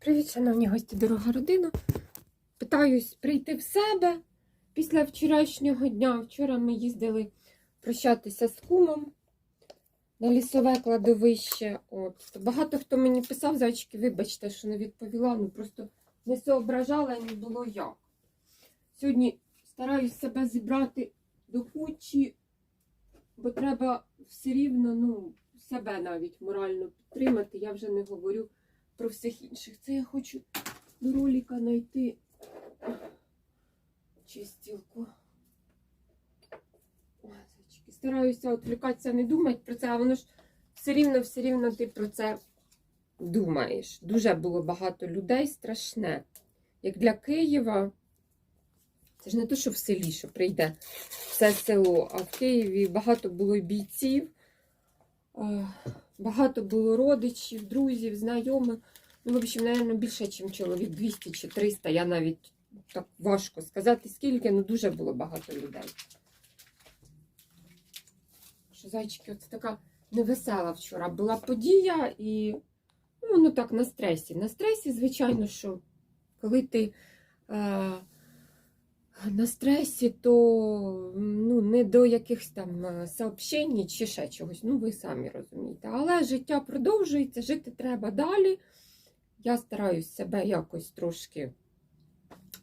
Привіт, шановні гості, дорога родина. Питаюсь прийти в себе після вчорашнього дня. Вчора ми їздили прощатися з кумом на лісове кладовище. От. Багато хто мені писав, зайчики, вибачте, що не відповіла, ну просто не соображала і не було як. Сьогодні стараюсь себе зібрати до кучі, бо треба все рівно ну, себе навіть морально підтримати. Я вже не говорю про всіх інших. Це я хочу до роліка знайти чистілку. Стараюся відвлікатися, не думати про це, а воно ж все рівно, все рівно ти про це думаєш. Дуже було багато людей, страшне. Як для Києва, це ж не те, що в селі, що прийде все село, а в Києві багато було бійців. Е, Багато було родичів, друзів, знайомих. Ну, в общем, напевно, більше, ніж чоловік 200 чи 300. Я навіть так важко сказати, скільки, ну дуже було багато людей. Що зайчики, це така невесела вчора була подія, і ну, воно так на стресі. На стресі, звичайно, що коли ти е, на стресі, то ну, не до якихось там е, сообщень чи ще чогось. Ну, ви самі розумієте. Але життя продовжується, жити треба далі. Я стараюсь себе якось трошки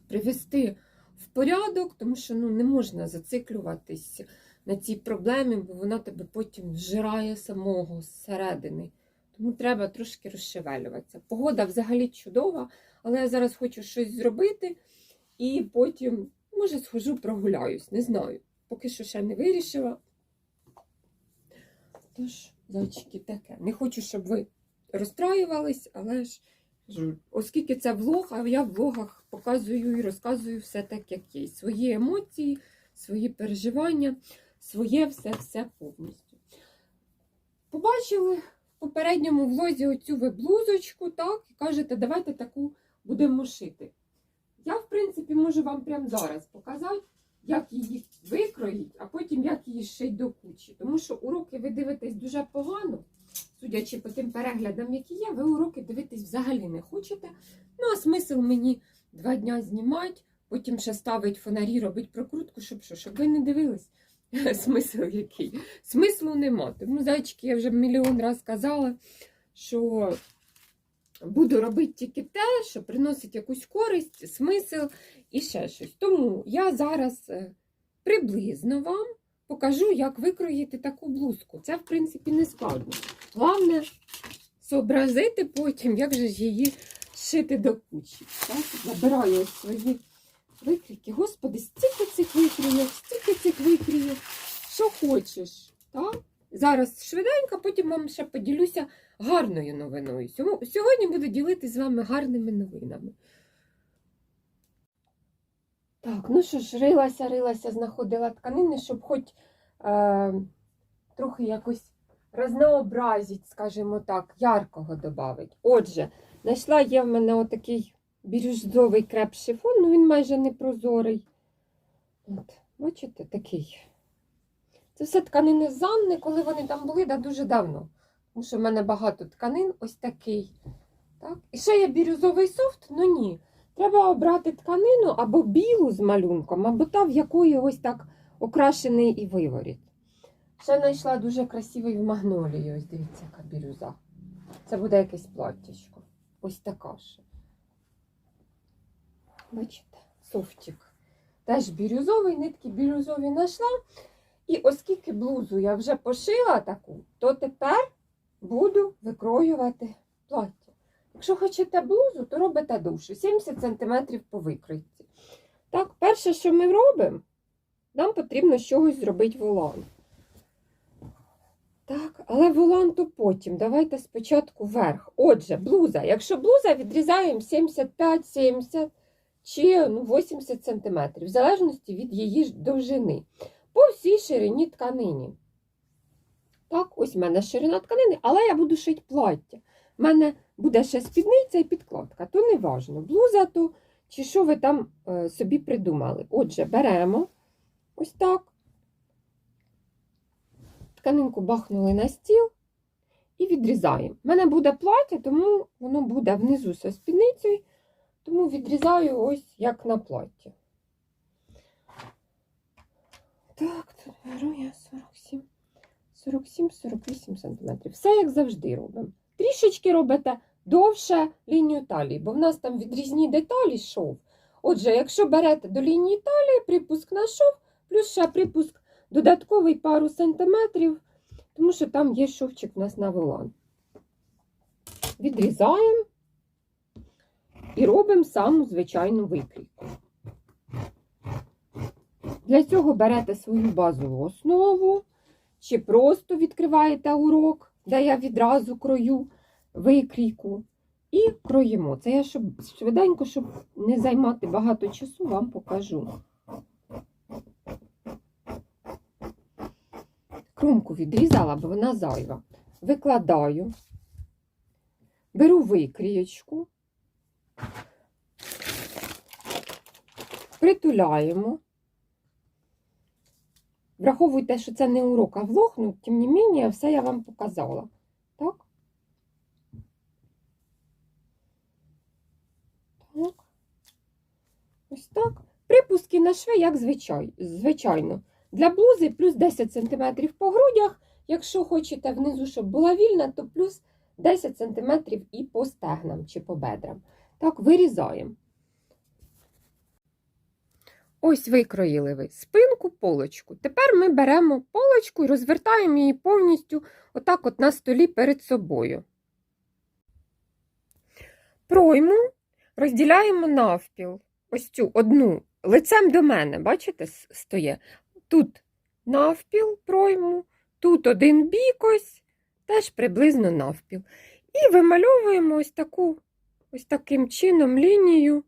привести в порядок, тому що ну, не можна зациклюватись на цій проблемі, бо вона тебе потім зжирає самого зсередини. Тому треба трошки розшевелюватися. Погода взагалі чудова, але я зараз хочу щось зробити і потім, може, схожу, прогуляюсь, не знаю. Поки що ще не вирішила. Тож, зайчики, таке. Не хочу, щоб ви розстраювались, але ж оскільки це влог, а я в влогах показую і розказую все так, як є. Свої емоції, свої переживання, своє все-все повністю. Побачили в попередньому влозі оцю ви блузочку, так, і кажете, давайте таку будемо шити. Я, в принципі, можу вам прямо зараз показати, як її викроїть, а потім як її шить до кучі. Тому що уроки ви дивитесь дуже погано, судячи по тим переглядам, які є, ви уроки дивитись взагалі не хочете. Ну, а смисл мені два дня знімати, потім ще ставить фонарі, робить прокрутку, щоб що, щоб ви не дивились. Смисл який? Смислу нема. Тому, зайчики, я вже мільйон раз казала, що буду робити тільки те, що приносить якусь користь, смисл і ще щось. Тому я зараз е, приблизно вам покажу, як викроїти таку блузку. Це, в принципі, не складно. Головне зобразити потім, як же ж її шити до кучі. Так? Набираю ось свої викрійки. Господи, стільки цих викрійок, стільки цих викрійок, що хочеш. Так? Зараз швиденько, потім вам ще поділюся гарною новиною. Сьогодні буду ділитися з вами гарними новинами. Так, ну що ж, рилася, рилася, знаходила тканини, щоб хоч е, трохи якось разнообразити, скажімо так, яркого додати. Отже, знайшла є в мене отакий бірюзовий креп шифон, ну він майже не прозорий. От, бачите, такий. Це все тканини з Анни, коли вони там були, да, дуже давно. Тому що в мене багато тканин, ось такий. Так? І ще є бірюзовий софт, ну ні. Треба обрати тканину або білу з малюнком, або та, в якої ось так окрашений і виворіт. Ще знайшла дуже красивий в магнолії. Ось дивіться, яка бірюза. Це буде якесь платтячко. Ось така ще. Бачите, софтик. Теж бірюзовий, нитки бірюзові знайшла. І оскільки блузу я вже пошила таку, то тепер буду викроювати плаття. Якщо хочете блузу, то робите довше, 70 см по викройці. Так, перше, що ми робимо, нам потрібно з чогось зробити волан. Так, але волан то потім. Давайте спочатку верх. Отже, блуза. Якщо блуза, відрізаємо 75-70 чи ну, 80 см, в залежності від її довжини. По всій ширині тканині. Так, ось в мене ширина тканини, але я буду шити плаття. У мене буде ще спідниця і підкладка, то не важно. Блуза то чи що ви там е, собі придумали. Отже, беремо ось так. Тканинку бахнули на стіл і відрізаємо. У мене буде плаття, тому воно буде внизу зі спідницею, тому відрізаю ось як на платі. Так, тут беру я 47, 47-48 см. Все як завжди робимо. Трішечки робите довше лінію талії, бо в нас там відрізні деталі шов. Отже, якщо берете до лінії талії, припуск на шов, плюс ще припуск додатковий пару сантиметрів, тому що там є шовчик у нас на волан. Відрізаємо і робимо саму звичайну викрійку. Для цього берете свою базову основу, чи просто відкриваєте урок, де я відразу крою викрійку, і кроїмо. Це я щоб швиденько, щоб не займати багато часу, вам покажу. Кромку відрізала, бо вона зайва. Викладаю, беру викрієчку, притуляємо. Враховуйте, що це не урок, а влог, ну, тим не менше, все я вам показала. Так? Так. Ось так. Припуски на шви, як звичай, звичайно. Для блузи плюс 10 см по грудях. Якщо хочете внизу, щоб була вільна, то плюс 10 см і по стегнам чи по бедрам. Так, вирізаємо. Ось викроїли ви спинку, полочку. Тепер ми беремо полочку і розвертаємо її повністю отак от на столі перед собою. Пройму розділяємо навпіл. Ось цю одну лицем до мене, бачите, стоє. Тут навпіл пройму, тут один бік ось, теж приблизно навпіл. І вимальовуємо ось таку, ось таким чином лінію.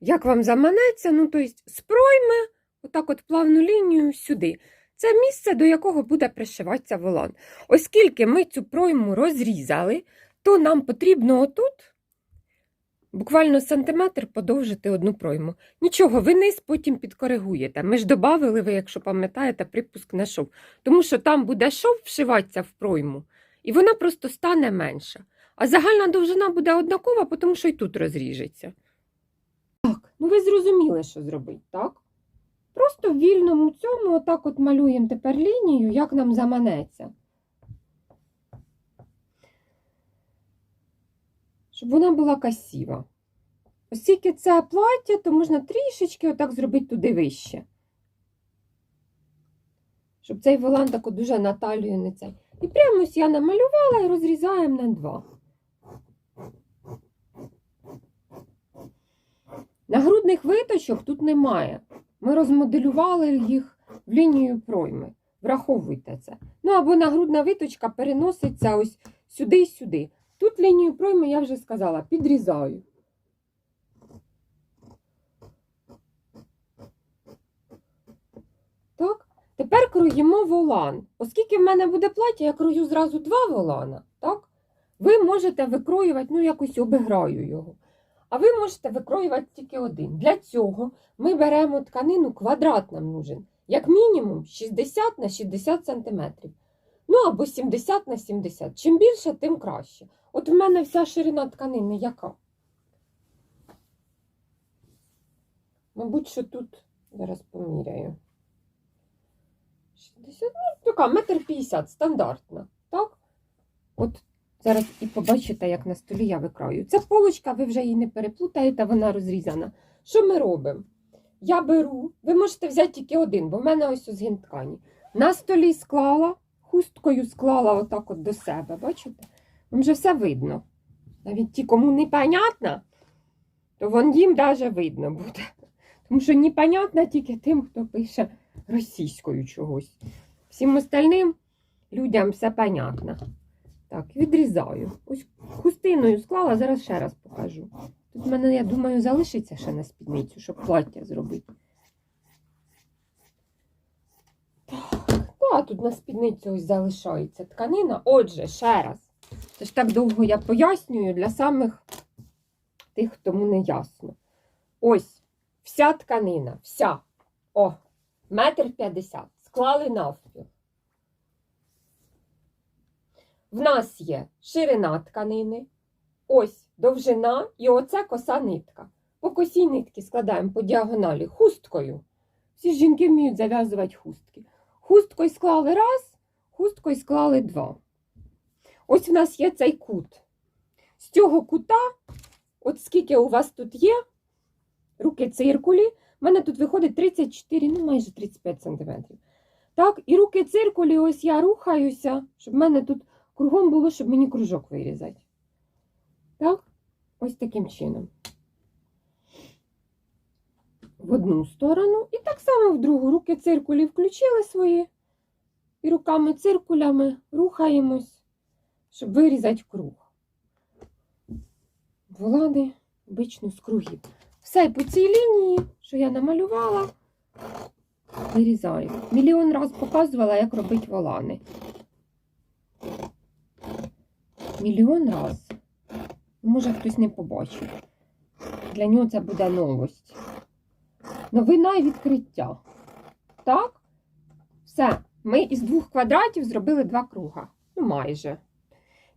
Як вам заманеться, ну, тобто, з пройми, отак от плавну лінію сюди. Це місце, до якого буде пришиватися волан. Оскільки ми цю пройму розрізали, то нам потрібно отут буквально сантиметр подовжити одну пройму. Нічого, ви низ потім підкоригуєте. Ми ж додали, ви, якщо пам'ятаєте, припуск на шов. Тому що там буде шов вшиватися в пройму, і вона просто стане менша. А загальна довжина буде однакова, тому що і тут розріжеться. Ви зрозуміли, що зробити, так? Просто в вільному цьому отак от малюємо тепер лінію, як нам заманеться. Щоб вона була красива. Оскільки це плаття, то можна трішечки отак зробити туди вище. Щоб цей волан так дуже на талію не цей. І прямо ось я намалювала і розрізаємо на два. Нагрудних виточок тут немає. Ми розмоделювали їх в лінію пройми. Враховуйте це. Ну або нагрудна виточка переноситься ось сюди і сюди. Тут лінію пройми, я вже сказала, підрізаю. Так, тепер кроїмо волан. Оскільки в мене буде плаття, я крою зразу два волана. Так? Ви можете викроювати, ну якось обіграю його. А ви можете викроювати тільки один. Для цього ми беремо тканину, квадрат нам нужен. Як мінімум 60 на 60 см. Ну або 70 на 70. Чим більше, тим краще. От в мене вся ширина тканини яка? Мабуть, що тут зараз поміряю. 60, ну, така, метр 50, стандартна. Так? От зараз і побачите, як на столі я викраю. Ця полочка, ви вже її не переплутаєте, вона розрізана. Що ми робимо? Я беру, ви можете взяти тільки один, бо в мене ось згін ткані. На столі склала, хусткою склала отак от до себе, бачите? Вам вже все видно. Навіть ті, кому непонятно, то вон їм даже видно буде. Тому що непонятно тільки тим, хто пише російською чогось. Всім остальним людям все понятно. Так, відрізаю. Ось хустиною склала, зараз ще раз покажу. Тут в мене, я думаю, залишиться ще на спідницю, щоб плаття зробити. Так, та, тут на спідницю ось залишається тканина. Отже, ще раз. Це ж так довго я пояснюю для самих тих, кому не ясно. Ось вся тканина, вся. О, метр п'ятдесят. Склали навпіл. В нас є ширина тканини, ось довжина і оце коса нитка. По косій нитки складаємо по діагоналі хусткою. Всі жінки вміють зав'язувати хустки. Хусткою склали раз, хусткою склали два. Ось в нас є цей кут. З цього кута, от скільки у вас тут є, руки циркулі, в мене тут виходить 34, ну майже 35 см. Так, і руки циркулі, ось я рухаюся, щоб в мене тут кругом було, щоб мені кружок вирізати. Так, ось таким чином. В одну сторону і так само в другу. Руки циркулі включили свої. І руками циркулями рухаємось, щоб вирізати круг. Волани обично з кругів. Все по цій лінії, що я намалювала, вирізаю. Мільйон раз показувала, як робити волани. Мільйон раз. Може, хтось не побачив. Для нього це буде новость. Новина і відкриття. Так? Все. Ми із двох квадратів зробили два круга. Ну, майже.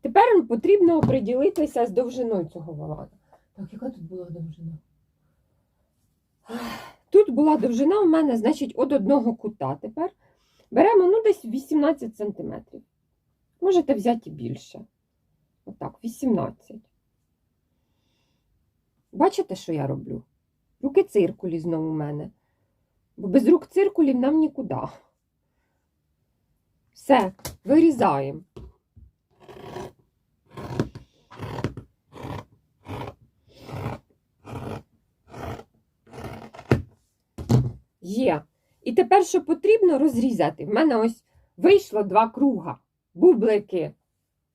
Тепер потрібно оприділитися з довжиною цього волана. Так, яка тут була довжина? Тут була довжина у мене, значить, від одного кута тепер. Беремо ну, десь 18 см. Можете взяти більше. Отак, 18. Бачите, що я роблю? Руки циркулі знову у мене. Бо без рук циркулів нам нікуди. Все, вирізаємо. Є. І тепер, що потрібно розрізати. В мене ось вийшло два круга. Бублики.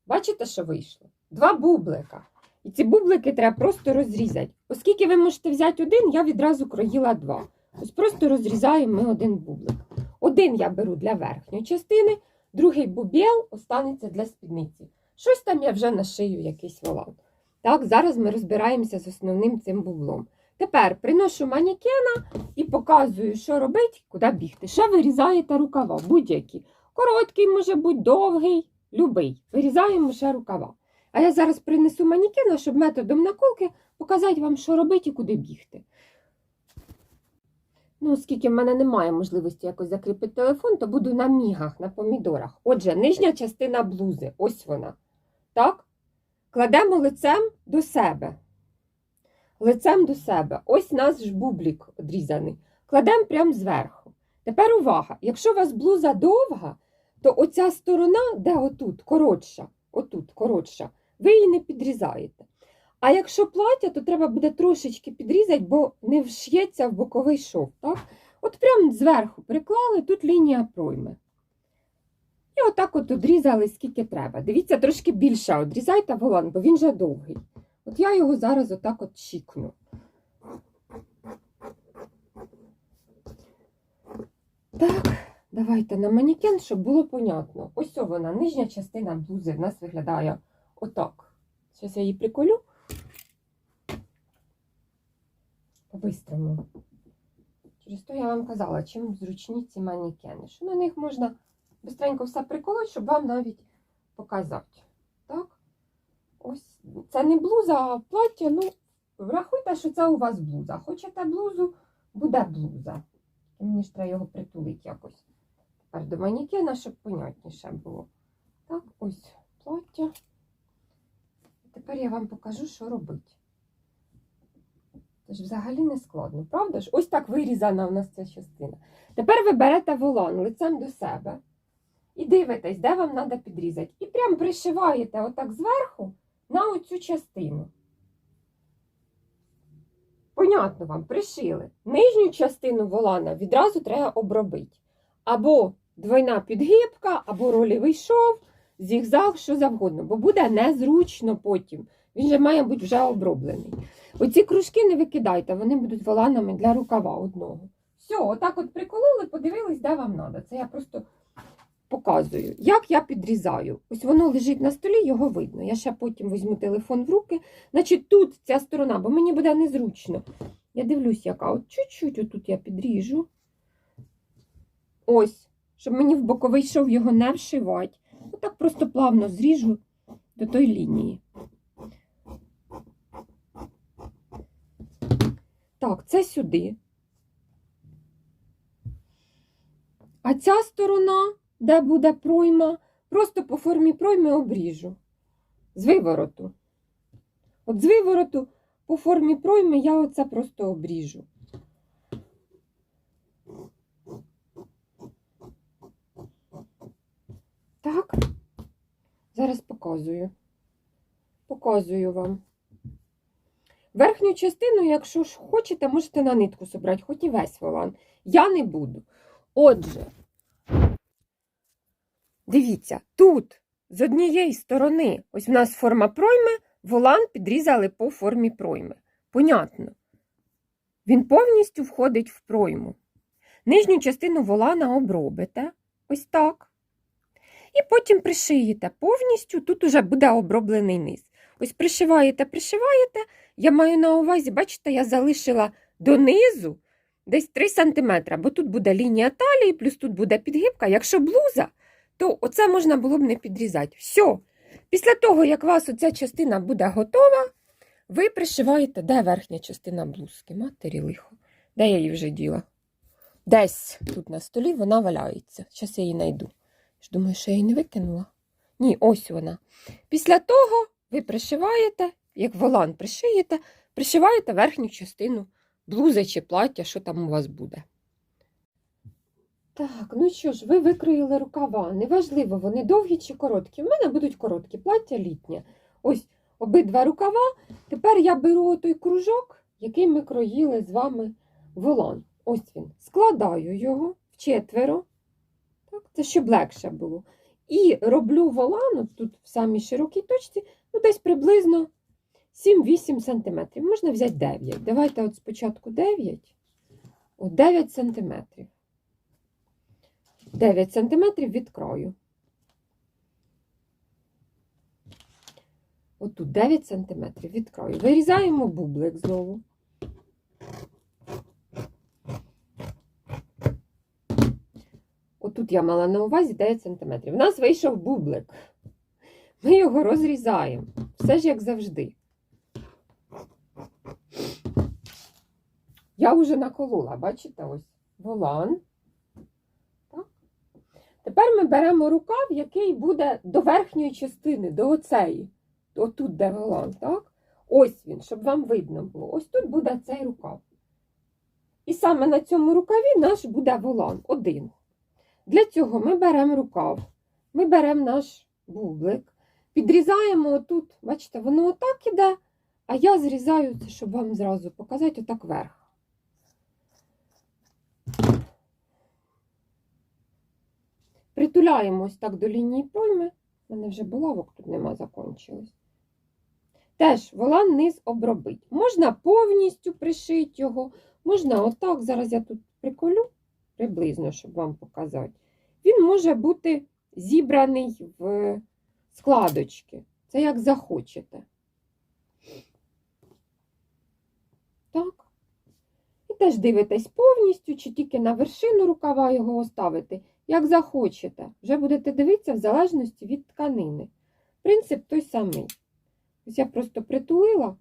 Бачите, що вийшло? Два бублика. І ці бублики треба просто розрізати. Оскільки ви можете взяти один, я відразу кроїла два. Ось просто розрізаємо ми один бублик. Один я беру для верхньої частини, другий бубєл останеться для спідниці. Щось там я вже нашию якийсь волан. Так, зараз ми розбираємося з основним цим бублом. Тепер приношу манікена і показую, що робити, куди бігти. Ще вирізаєте рукава, будь-які. Короткий, може бути, довгий, любий. Вирізаємо ще рукава. А я зараз принесу манікена, щоб методом наколки показати вам, що робити і куди бігти. Ну, оскільки в мене немає можливості якось закріпити телефон, то буду на мігах, на помідорах. Отже, нижня частина блузи, ось вона. Так? Кладемо лицем до себе. Лицем до себе. Ось наш бублік одрізаний. Кладемо прямо зверху. Тепер увага! Якщо у вас блуза довга, то оця сторона, де отут, коротша, отут, коротша, ви її не підрізаєте. А якщо плаття, то треба буде трошечки підрізати, бо не вш'ється в боковий шов. Так? От прямо зверху приклали, тут лінія пройми. І отак от одрізали, скільки треба. Дивіться, трошки більше одрізайте волан, бо він вже довгий. От я його зараз отак от чікну. Так, давайте на манікен, щоб було понятно. Ось вона, нижня частина блузи в нас виглядає отак. Зараз я її приколю. По-бистрому. Через то я вам казала, чим зручні ці манікени. Що на них можна бистренько все приколоть, щоб вам навіть показати. Так? Ось це не блуза, а плаття. Ну, врахуйте, що це у вас блуза. Хочете блузу, буде блуза. Мені ж треба його притулити якось. Тепер до манікена, щоб понятніше було. Так, ось плаття. Тепер я вам покажу, що робити. Це ж взагалі не складно, правда ж? Ось так вирізана у нас ця частина. Тепер ви берете волан лицем до себе і дивитесь, де вам треба підрізати. І прям пришиваєте отак зверху на оцю частину. Понятно вам, пришили. Нижню частину волана відразу треба обробити. Або двойна підгибка, або рольовий шов, зігзаг, що завгодно, бо буде незручно потім. Він же має бути вже оброблений. Оці кружки не викидайте, вони будуть воланами для рукава одного. Все, отак от прикололи, подивились, де вам треба. Це я просто показую, як я підрізаю. Ось воно лежить на столі, його видно. Я ще потім візьму телефон в руки. Значить, тут ця сторона, бо мені буде незручно. Я дивлюсь, яка. От чуть-чуть отут я підріжу. Ось, щоб мені в боковий шов його не вшивати. Отак просто плавно зріжу до тої лінії. Так, це сюди. А ця сторона, де буде пройма, просто по формі пройми обріжу. З вивороту. От з вивороту по формі пройми я оце просто обріжу. Так, зараз показую. Показую вам. Верхню частину, якщо ж хочете, можете на нитку собрати, хоч і весь волан. Я не буду. Отже, дивіться, тут з однієї сторони, ось в нас форма пройми, волан підрізали по формі пройми. Понятно. Він повністю входить в пройму. Нижню частину волана обробите, ось так. І потім пришиєте повністю, тут уже буде оброблений низ. Ось пришиваєте, пришиваєте. Я маю на увазі, бачите, я залишила донизу десь 3 см, бо тут буде лінія талії, плюс тут буде підгибка. Якщо блуза, то оце можна було б не підрізати. Все. Після того, як у вас оця частина буде готова, ви пришиваєте, де верхня частина блузки? Матері лихо. Де я її вже діла? Десь тут на столі вона валяється. Зараз я її знайду. Ж Думаю, що я її не викинула. Ні, ось вона. Після того ви пришиваєте, як волан пришиєте, пришиваєте верхню частину блузи чи плаття, що там у вас буде. Так, ну що ж, ви викроїли рукава. Неважливо, вони довгі чи короткі. У мене будуть короткі плаття літнє. Ось обидва рукава. Тепер я беру той кружок, який ми кроїли з вами волан. Ось він. Складаю його в четверо. Так, це щоб легше було. І роблю волан, тут в самій широкій точці, ну десь приблизно 7-8 см. Можна взяти 9. Давайте от спочатку 9. От 9 см. 9 см від краю. Отут 9 см від краю. Вирізаємо бублик знову. Отут я мала на увазі 9 см. У нас вийшов бублик. Ми його розрізаємо. Все ж як завжди. Я вже наколола, бачите, ось волан. Так. Тепер ми беремо рукав, який буде до верхньої частини, до оцеї. Отут, де волан, так? Ось він, щоб вам видно було. Ось тут буде цей рукав. І саме на цьому рукаві наш буде волан один. Для цього ми беремо рукав, ми беремо наш бублик, підрізаємо отут, бачите, воно отак іде, а я зрізаю це, щоб вам зразу показати, отак вверх. Притуляємо ось так до лінії пройми. У мене вже булавок тут нема, закончилось. Теж волан низ обробить. Можна повністю пришити його, можна отак, зараз я тут приколю, приблизно, щоб вам показати. Він може бути зібраний в складочки. Це як захочете. Так. І теж дивитесь повністю, чи тільки на вершину рукава його оставити, як захочете. Вже будете дивитися в залежності від тканини. Принцип той самий. Ось я просто притулила,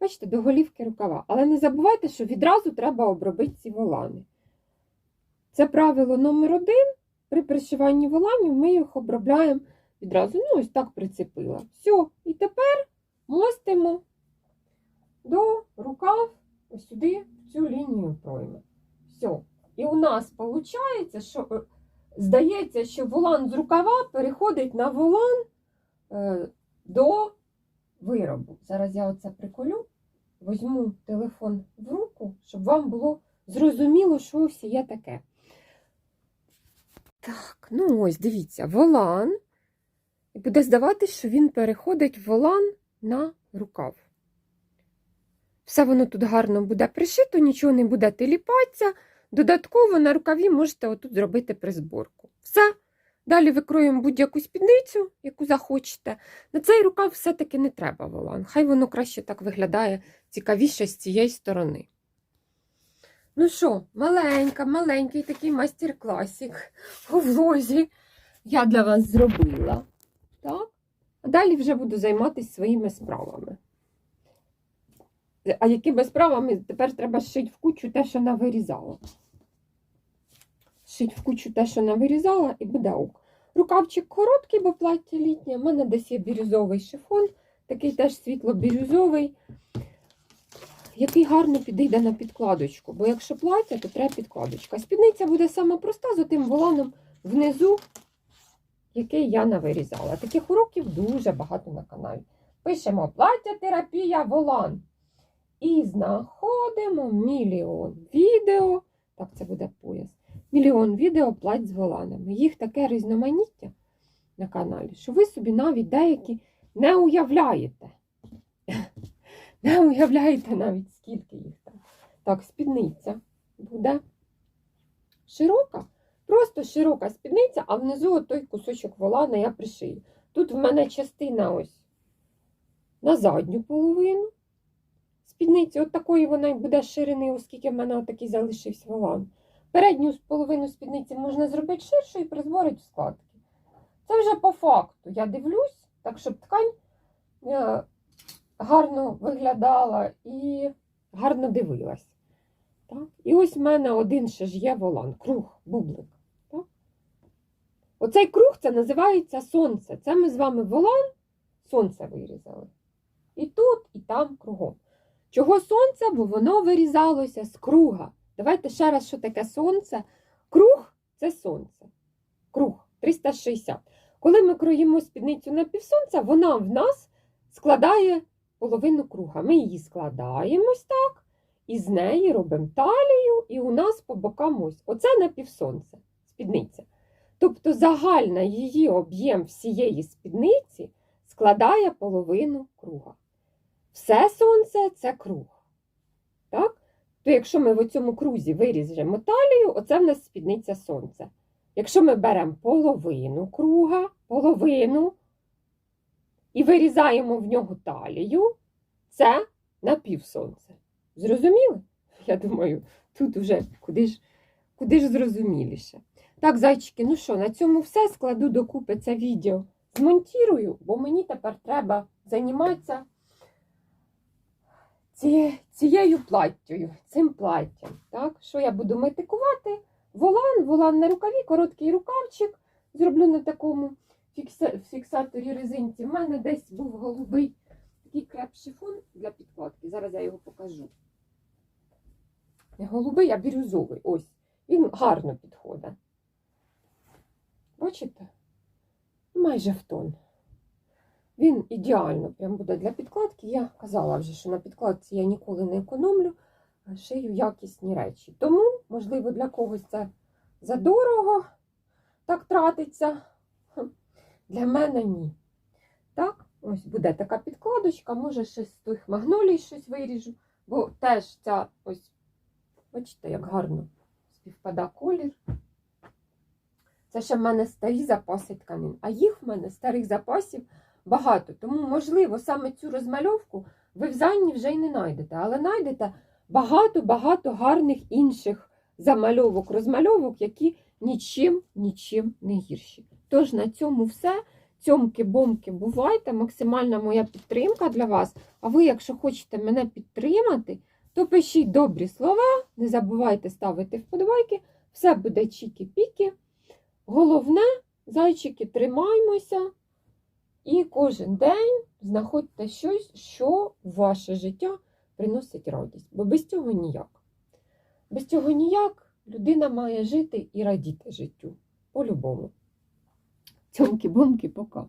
бачите, до голівки рукава. Але не забувайте, що відразу треба обробити ці волани. Це правило номер один. При пришиванні воланів ми їх обробляємо відразу. Ну, ось так прицепила. Все. І тепер мостимо до рукав ось сюди, цю лінію пройми. Все. І у нас виходить, що е, здається, що волан з рукава переходить на волан е, до виробу. Зараз я оце приколю, візьму телефон в руку, щоб вам було зрозуміло, що ось є таке. Так, ну ось, дивіться, волан. І буде здаватись, що він переходить волан на рукав. Все воно тут гарно буде пришито, нічого не буде теліпатися. Додатково на рукаві можете отут зробити призборку. Все. Далі викроюємо будь-яку спідницю, яку захочете. На цей рукав все-таки не треба волан. Хай воно краще так виглядає цікавіше з цієї сторони. Ну що, маленька, маленький такий майстер-класик у влозі я для вас зробила. Так? А далі вже буду займатися своїми справами. А якими справами тепер треба шити в кучу те, що навирізала. Шить в кучу те, що навирізала, і буде ок. Рукавчик короткий, бо плаття літнє. У мене десь є бірюзовий шифон, такий теж світло-бірюзовий, який гарно підійде на підкладочку. Бо якщо плаття, то треба підкладочка. Спідниця буде саме проста з тим воланом внизу, який я навирізала. Таких уроків дуже багато на каналі. Пишемо плаття, терапія, волан. І знаходимо мільйон відео. Так, це буде пояс. Мільйон відео плать з воланами. Їх таке різноманіття на каналі, що ви собі навіть деякі не уявляєте. Не уявляєте навіть, скільки їх там. Так, спідниця буде широка, просто широка спідниця, а внизу той кусочок волана я пришию. Тут в мене частина ось на задню половину. Спідниці, от такої вона й буде ширини, оскільки в мене отакий залишився волан. Передню половину спідниці можна зробити ширшою і призборити в складки. Це вже по факту. Я дивлюсь, так щоб ткань е, гарно виглядала і гарно дивилась. Так? І ось в мене один ще ж є волан, круг, бублик. Так? Оцей круг це називається сонце. Це ми з вами волан, сонце вирізали. І тут, і там кругом. Чого сонце? Бо воно вирізалося з круга. Давайте ще раз, що таке сонце. Круг це сонце. Круг 360. Коли ми кроїмо спідницю на півсонця, вона в нас складає половину круга. Ми її складаємо так, і з неї робимо талію, і у нас по бокам ось. Оце на півсонце, спідниця. Тобто загальна її об'єм всієї спідниці складає половину круга. Все сонце це круг. Так? То якщо ми в цьому крузі виріжемо талію, оце в нас спідниця сонця. Якщо ми беремо половину круга, половину і вирізаємо в нього талію, це напівсонце. Зрозуміли? Я думаю, тут вже куди ж, куди ж зрозуміліше. Так, зайчики, ну що, на цьому все. Складу докупи це відео. Змонтірую, бо мені тепер треба займатися ці- цією платтю, цим платтям. Так? Що я буду метикувати? Волан, волан на рукаві, короткий рукавчик. Зроблю на такому фіксаторі резинці. У мене десь був голубий такий креп-шифон для підкладки. Зараз я його покажу. Не голубий, а бірюзовий. Ось. Він гарно підходить. Бачите? Майже в тон. Він ідеально прям буде для підкладки. Я казала вже, що на підкладці я ніколи не економлю, шию якісні речі. Тому, можливо, для когось це задорого так тратиться. Для мене ні. Так, ось буде така підкладочка, може ще з тих магнолій щось виріжу, бо теж ця ось, бачите, як гарно співпада колір. Це ще в мене старі запаси тканин, а їх в мене старих запасів багато. Тому, можливо, саме цю розмальовку ви в Занні вже й не знайдете, але знайдете багато-багато гарних інших замальовок, розмальовок, які нічим, нічим не гірші. Тож на цьому все. Цьомки-бомки, бувайте, максимальна моя підтримка для вас. А ви, якщо хочете мене підтримати, то пишіть добрі слова, не забувайте ставити вподобайки, все буде чікі-піки. Головне, зайчики, тримаймося і кожен день знаходьте щось, що ваше життя приносить радість. Бо без цього ніяк. Без цього ніяк людина має жити і радіти життю. По-любому. Цьомки-бомки, пока.